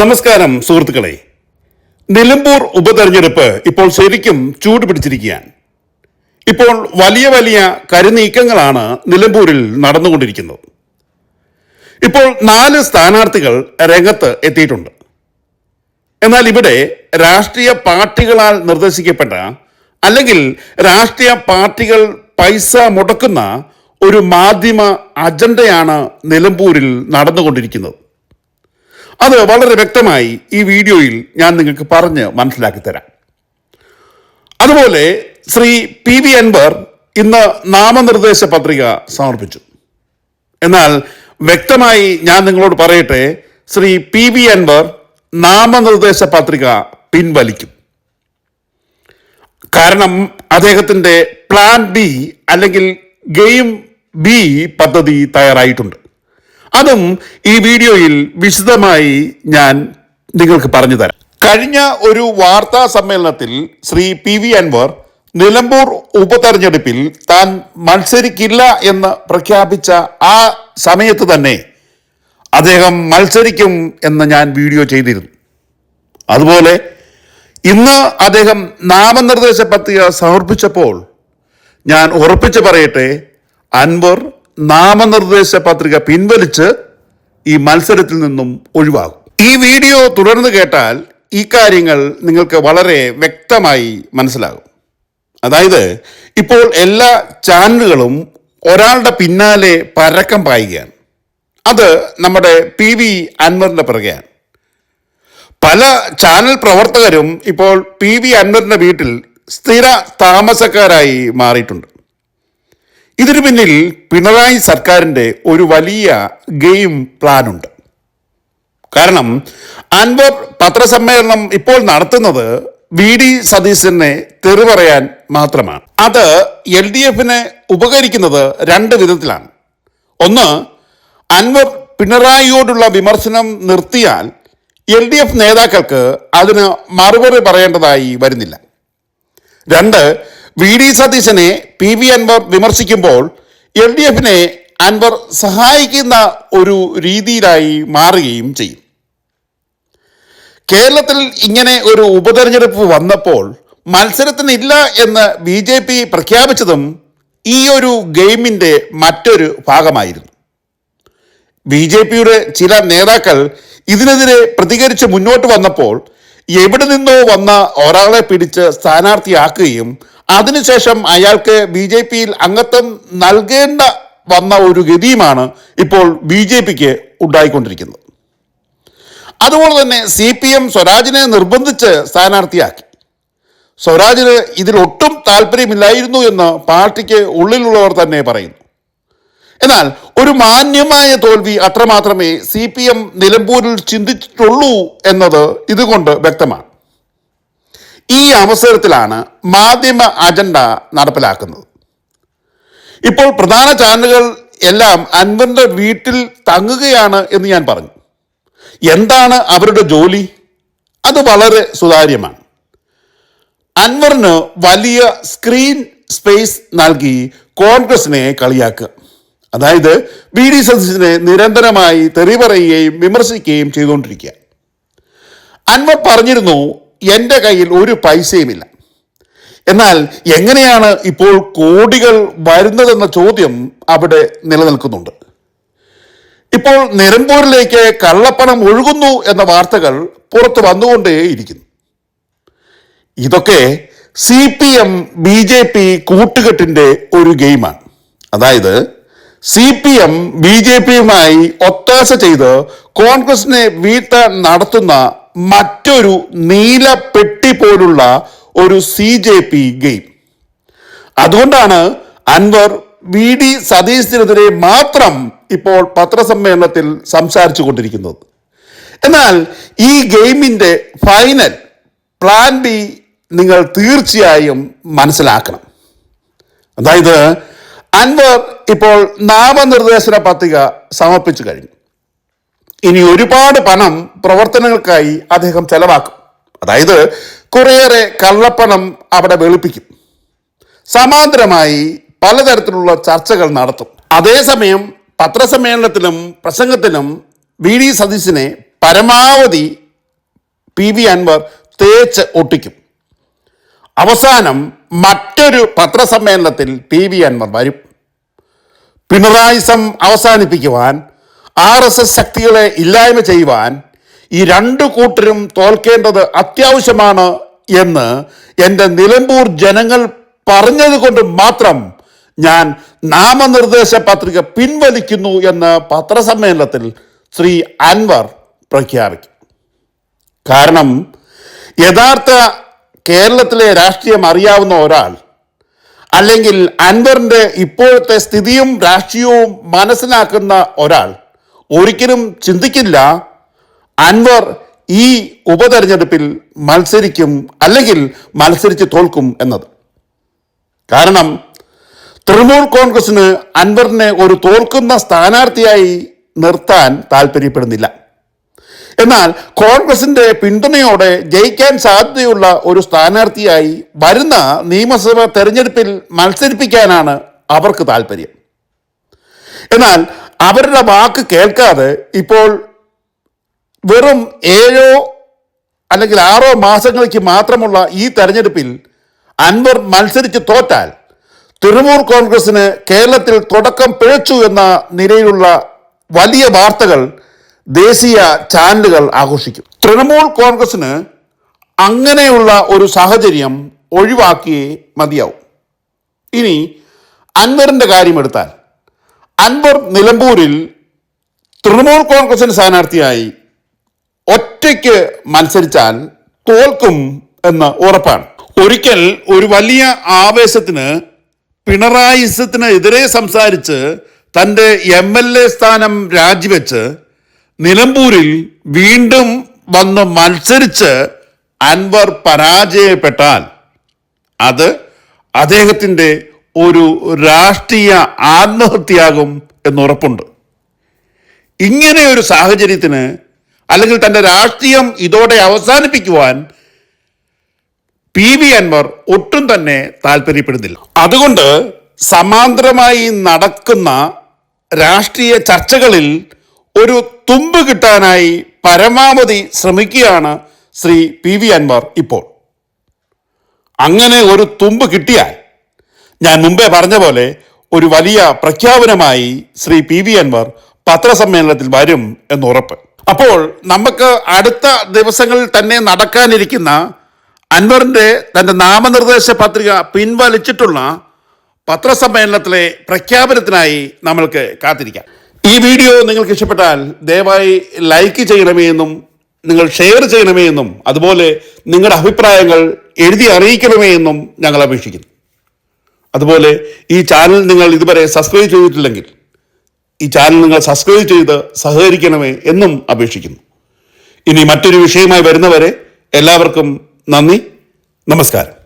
നമസ്കാരം സുഹൃത്തുക്കളെ. നിലമ്പൂർ ഉപതെരഞ്ഞെടുപ്പ് ഇപ്പോൾ ശരിക്കും ചൂട് പിടിച്ചിരിക്കുകയാണ്. ഇപ്പോൾ വലിയ വലിയ കരുനീക്കങ്ങളാണ് നിലമ്പൂരിൽ നടന്നുകൊണ്ടിരിക്കുന്നത്. ഇപ്പോൾ നാല് സ്ഥാനാർത്ഥികൾ രംഗത്ത് എത്തിയിട്ടുണ്ട്. എന്നാൽ ഇവിടെ രാഷ്ട്രീയ പാർട്ടികളാൽ നിർദ്ദേശിക്കപ്പെട്ട അല്ലെങ്കിൽ രാഷ്ട്രീയ പാർട്ടികൾ പൈസ മുടക്കുന്ന ഒരു മാധ്യമ അജണ്ടയാണ് നിലമ്പൂരിൽ നടന്നുകൊണ്ടിരിക്കുന്നത്. അത് വളരെ വ്യക്തമായി ഈ വീഡിയോയിൽ ഞാൻ നിങ്ങൾക്ക് പറഞ്ഞ് മനസ്സിലാക്കി തരാം. അതുപോലെ ശ്രീ പി വി അൻവർ ഇന്ന് നാമനിർദ്ദേശ പത്രിക സമർപ്പിച്ചു. എന്നാൽ വ്യക്തമായി ഞാൻ നിങ്ങളോട് പറയട്ടെ ശ്രീ പി വി അൻവർ നാമനിർദ്ദേശ പത്രിക പിൻവലിക്കും. കാരണം അദ്ദേഹത്തിന്റെ പ്ലാൻ ബി അല്ലെങ്കിൽ ഗെയിം ബി പദ്ധതി തയ്യാറായിട്ടുണ്ട്. അതും ഈ വീഡിയോയിൽ വിശദമായി ഞാൻ നിങ്ങൾക്ക് പറഞ്ഞു തരാം. കഴിഞ്ഞ ഒരു വാർത്താ സമ്മേളനത്തിൽ ശ്രീ പി വി അൻവർ നിലമ്പൂർ ഉപതെരഞ്ഞെടുപ്പിൽ താൻ മത്സരിക്കില്ല എന്ന് പ്രഖ്യാപിച്ച ആ സമയത്ത് തന്നെ അദ്ദേഹം മത്സരിക്കും എന്ന് ഞാൻ വീഡിയോ ചെയ്തിരുന്നു. അതുപോലെ ഇന്ന് അദ്ദേഹം നാമനിർദ്ദേശ പത്രിക സമർപ്പിച്ചപ്പോൾ ഞാൻ ഉറപ്പിച്ച് പറയട്ടെ അൻവർ നാമനിർദ്ദേശ പത്രിക പിൻവലിച്ച് ഈ മത്സരത്തിൽ നിന്നും ഒഴിവാകും. ഈ വീഡിയോ തുടർന്ന് കേട്ടാൽ ഈ കാര്യങ്ങൾ നിങ്ങൾക്ക് വളരെ വ്യക്തമായി മനസ്സിലാകും. അതായത് ഇപ്പോൾ എല്ലാ ചാനലുകളും ഒരാളുടെ പിന്നാലെ പരക്കം പായുകയാണ്. അത് നമ്മുടെ പി വി അൻവറിന്റെ പിറകെയാണ്. പല ചാനൽ പ്രവർത്തകരും ഇപ്പോൾ പി വി അൻവറിന്റെ വീട്ടിൽ സ്ഥിര താമസക്കാരായി മാറിയിട്ടുണ്ട്. ഇതിനു പിന്നിൽ പിണറായി സർക്കാരിന്റെ ഒരു വലിയ ഗെയിം പ്ലാനുണ്ട്. കാരണം അൻവർ പത്രസമ്മേളനം ഇപ്പോൾ നടത്തുന്നത് വി ഡി സതീശനെ തെറി പറയാൻ മാത്രമാണ്. അത് എൽ ഡി എഫിനെ ഉപകരിക്കുന്നത് രണ്ട് വിധത്തിലാണ്. ഒന്ന് അൻവർ പിണറായിയോടുള്ള വിമർശനം നിർത്തിയാൽ എൽ ഡി എഫ് നേതാക്കൾക്ക് അതിന് മറുപടി പറയേണ്ടതായി വരുന്നില്ല. രണ്ട് വി ഡി സതീശനെ പി വി അൻവർ വിമർശിക്കുമ്പോൾ എൽ ഡി എഫിനെ അൻവർ സഹായിക്കുന്ന ഒരു രീതിയിലായി മാറുകയും ചെയ്യും. കേരളത്തിൽ ഇങ്ങനെ ഒരു ഉപതെരഞ്ഞെടുപ്പ് വന്നപ്പോൾ മത്സരത്തിനില്ല എന്ന് ബി ജെ പി പ്രഖ്യാപിച്ചതും ഈ ഒരു ഗെയിമിന്റെ മറ്റൊരു ഭാഗമായിരുന്നു. ബി ജെ പിയുടെ ചില നേതാക്കൾ ഇതിനെതിരെ പ്രതികരിച്ച് മുന്നോട്ട് വന്നപ്പോൾ എവിടെ നിന്നോ വന്ന ഒരാളെ പിടിച്ച് സ്ഥാനാർത്ഥിയാക്കുകയും അതിനുശേഷം അയാൾക്ക് ബി ജെ പിയിൽ അംഗത്വം നൽകേണ്ട വന്ന ഒരു ഗതിയുമാണ് ഇപ്പോൾ ബി ജെ പിക്ക് ഉണ്ടായിക്കൊണ്ടിരിക്കുന്നത്. അതുപോലെ തന്നെ സി പി എം സ്വരാജിനെ നിർബന്ധിച്ച് സ്ഥാനാർത്ഥിയാക്കി. സ്വരാജിന് ഇതിലൊട്ടും താല്പര്യമില്ലായിരുന്നു എന്ന് പാർട്ടിക്ക് ഉള്ളിലുള്ളവർ തന്നെ പറയുന്നു. എന്നാൽ ഒരു മാന്യമായ തോൽവി അത്രമാത്രമേ സി പി എം നിലമ്പൂരിൽ ചിന്തിച്ചിട്ടുള്ളൂ എന്നത് ഇതുകൊണ്ട് വ്യക്തമാണ്. ഈ അവസരത്തിലാണ് മാധ്യമ അജണ്ട നടപ്പിലാക്കുന്നത്. ഇപ്പോൾ പ്രധാന ചാനലുകൾ എല്ലാം അൻവറിന്റെ വീട്ടിൽ തങ്ങുകയാണ് എന്ന് ഞാൻ പറഞ്ഞു. എന്താണ് അവരുടെ ജോലി? അത് വളരെ സുതാര്യമാണ്. അൻവറിന് വലിയ സ്ക്രീൻ സ്പേസ് നൽകി കോൺഗ്രസിനെ കളിയാക്കുക. അതായത് വി ഡി സതീശനെ നിരന്തരമായി തെറി പറയുകയും വിമർശിക്കുകയും ചെയ്തുകൊണ്ടിരിക്കുക. അൻവർ പറഞ്ഞിരുന്നു എന്റെ കയ്യിൽ ഒരു പൈസയുമില്ല. എന്നാൽ എങ്ങനെയാണ് ഇപ്പോൾ കോടികൾ വരുന്നതെന്ന ചോദ്യം അവിടെ നിലനിൽക്കുന്നുണ്ട്. ഇപ്പോൾ നിലമ്പൂരിലേക്ക് കള്ളപ്പണം ഒഴുകുന്നു എന്ന വാർത്തകൾ പുറത്തു വന്നുകൊണ്ടേയിരിക്കുന്നു ഇതൊക്കെ C P M B J P കൂട്ടുകെട്ടിന്റെ ഒരു ഗെയിമാണ്. അതായത് C P M B J പിയുമായി ഒത്താശ ചെയ്ത് കോൺഗ്രസിനെ വീഴ്ത്താൻ നടത്തുന്ന മറ്റൊരു നീല പെട്ടി പോലുള്ള ഒരു സി ജെ പി ഗെയിം അതുകൊണ്ടാണ് അൻവർ വി ഡി സതീശിനെതിരെ മാത്രം ഇപ്പോൾ പത്രസമ്മേളനത്തിൽ സംസാരിച്ചു കൊണ്ടിരിക്കുന്നത്. എന്നാൽ ഈ ഗെയിമിന്റെ ഫൈനൽ പ്ലാൻ ബി നിങ്ങൾ തീർച്ചയായും മനസ്സിലാക്കണം. അതായത് അൻവർ ഇപ്പോൾ നാമനിർദ്ദേശന പത്രിക സമർപ്പിച്ചു കഴിഞ്ഞു. ഇനി ഒരുപാട് പണം പ്രവർത്തനങ്ങൾക്കായി അദ്ദേഹം ചെലവാക്കും. അതായത് കുറേയേറെ കള്ളപ്പണം അവിടെ വെളുപ്പിക്കും. സമാന്തരമായി പലതരത്തിലുള്ള ചർച്ചകൾ നടത്തും. അതേസമയം പത്രസമ്മേളനത്തിലും പ്രസംഗത്തിലും വി ഡി സതീശിനെ പരമാവധി പി വി അൻവർ തേച്ച് ഒട്ടിക്കും. അവസാനം മറ്റൊരു പത്രസമ്മേളനത്തിൽ പി വി അൻവർ വരും. പിണറായിസം അവസാനിപ്പിക്കുവാൻ ആർ എസ് എസ് ശക്തികളെ ഇല്ലായ്മ ചെയ്യുവാൻ ഈ രണ്ടു കൂട്ടരും തോൽക്കേണ്ടത് അത്യാവശ്യമാണ് എന്ന് എന്റെ നിലമ്പൂർ ജനങ്ങൾ പറഞ്ഞത് കൊണ്ട് മാത്രം ഞാൻ നാമനിർദ്ദേശ പത്രിക പിൻവലിക്കുന്നു എന്ന് പത്രസമ്മേളനത്തിൽ ശ്രീ അൻവർ പ്രഖ്യാപിക്കും. കാരണം യഥാർത്ഥ കേരളത്തിലെ രാഷ്ട്രീയം അറിയാവുന്ന ഒരാൾ അല്ലെങ്കിൽ അൻവറിന്റെ ഇപ്പോഴത്തെ സ്ഥിതിയും രാഷ്ട്രീയവും മനസ്സിലാക്കുന്ന ഒരാൾ ഒരിക്കലും ചിന്തിക്കില്ല. അൻവർ ഈ ഉപതെരഞ്ഞെടുപ്പിൽ മത്സരിക്കും അല്ലെങ്കിൽ മത്സരിച്ച് തോൽക്കും എന്നത്. കാരണം തൃണമൂൽ കോൺഗ്രസിന് അൻവറിനെ ഒരു തോൽക്കുന്ന സ്ഥാനാർത്ഥിയായി നിർത്താൻ താല്പര്യപ്പെടുന്നില്ല. എന്നാൽ കോൺഗ്രസിന്റെ പിന്തുണയോടെ ജയിക്കാൻ സാധ്യതയുള്ള ഒരു സ്ഥാനാർത്ഥിയായി വരുന്ന നിയമസഭാ തെരഞ്ഞെടുപ്പിൽ മത്സരിപ്പിക്കാനാണ് അവർക്ക് താല്പര്യം. എന്നാൽ അവരുടെ വാക്ക് കേൾക്കാതെ ഇപ്പോൾ വെറും ഏഴോ അല്ലെങ്കിൽ ആറോ മാസങ്ങൾക്ക് മാത്രമുള്ള ഈ തെരഞ്ഞെടുപ്പിൽ അൻവർ മത്സരിച്ച് തോറ്റാൽ തൃണമൂൽ കോൺഗ്രസിന് കേരളത്തിൽ തുടക്കം പിഴച്ചു എന്ന നിലയിലുള്ള വലിയ വാർത്തകൾ ദേശീയ ചാനലുകൾ ആഘോഷിക്കും. തൃണമൂൽ കോൺഗ്രസിന് അങ്ങനെയുള്ള ഒരു സാഹചര്യം ഒഴിവാക്കിയേ മതിയാവും. ഇനി അൻവറിന്റെ കാര്യം എടുത്താൽ അൻവർ നിലമ്പൂരിൽ തൃണമൂൽ കോൺഗ്രസിന് സ്ഥാനാർത്ഥിയായി ഒറ്റയ്ക്ക് മത്സരിച്ചാൽ തോൽക്കും എന്ന് ഉറപ്പാണ്. ഒരിക്കൽ ഒരു വലിയ ആവേശത്തിന് പിണറായിസത്തിന് എതിരെ സംസാരിച്ച് തന്റെ എം എൽ എ സ്ഥാനം രാജിവെച്ച് നിലമ്പൂരിൽ വീണ്ടും വന്ന് മത്സരിച്ച് അൻവർ പരാജയപ്പെട്ടാൽ അത് അദ്ദേഹത്തിന്റെ ഒരു രാഷ്ട്രീയ ആത്മഹത്യയാകും എന്നുറപ്പുണ്ട്. ഇങ്ങനെ ഒരു സാഹചര്യത്തിന് അല്ലെങ്കിൽ തന്റെ രാഷ്ട്രീയം ഇതോടെ അവസാനിപ്പിക്കുവാൻ പി വി അൻവർ ഒട്ടും തന്നെ താല്പര്യപ്പെടുന്നില്ല. അതുകൊണ്ട് സമാന്തരമായി നടക്കുന്ന രാഷ്ട്രീയ ചർച്ചകളിൽ ഒരു തുമ്പ് കിട്ടാനായി പരമാവധി ശ്രമിക്കുകയാണ് ശ്രീ പി വി അൻവർ ഇപ്പോൾ. അങ്ങനെ ഒരു തുമ്പ് കിട്ടിയാൽ ഞാൻ മുമ്പേ പറഞ്ഞ പോലെ ഒരു വലിയ പ്രഖ്യാപനമായി ശ്രീ പി വി അൻവർ പത്രസമ്മേളനത്തിൽ വരും എന്ന് ഉറപ്പ് അപ്പോൾ നമുക്ക് അടുത്ത ദിവസങ്ങളിൽ തന്നെ നടക്കാനിരിക്കുന്ന അൻവറിന്റെ തന്റെ നാമനിർദ്ദേശ പത്രിക പിൻവലിച്ചിട്ടുള്ള പത്രസമ്മേളനത്തിലെ പ്രഖ്യാപനത്തിനായി നമ്മൾക്ക് കാത്തിരിക്കാം. ഈ വീഡിയോ നിങ്ങൾക്ക് ഇഷ്ടപ്പെട്ടാൽ ദയവായി ലൈക്ക് ചെയ്യണമേ എന്നും നിങ്ങൾ ഷെയർ ചെയ്യണമേ എന്നും അതുപോലെ നിങ്ങളുടെ അഭിപ്രായങ്ങൾ എഴുതി അറിയിക്കണമേ എന്നും ഞങ്ങൾ അപേക്ഷിക്കുന്നു. അതുപോലെ ഈ ചാനൽ നിങ്ങൾ ഇതുവരെ സബ്സ്ക്രൈബ് ചെയ്തിട്ടില്ലെങ്കിൽ ഈ ചാനൽ നിങ്ങൾ സബ്സ്ക്രൈബ് ചെയ്ത് സഹകരിക്കണമേ എന്നും അപേക്ഷിക്കുന്നു. ഇനി മറ്റൊരു വിഷയമായി വരുന്നവരെ എല്ലാവർക്കും നന്ദി. നമസ്കാരം.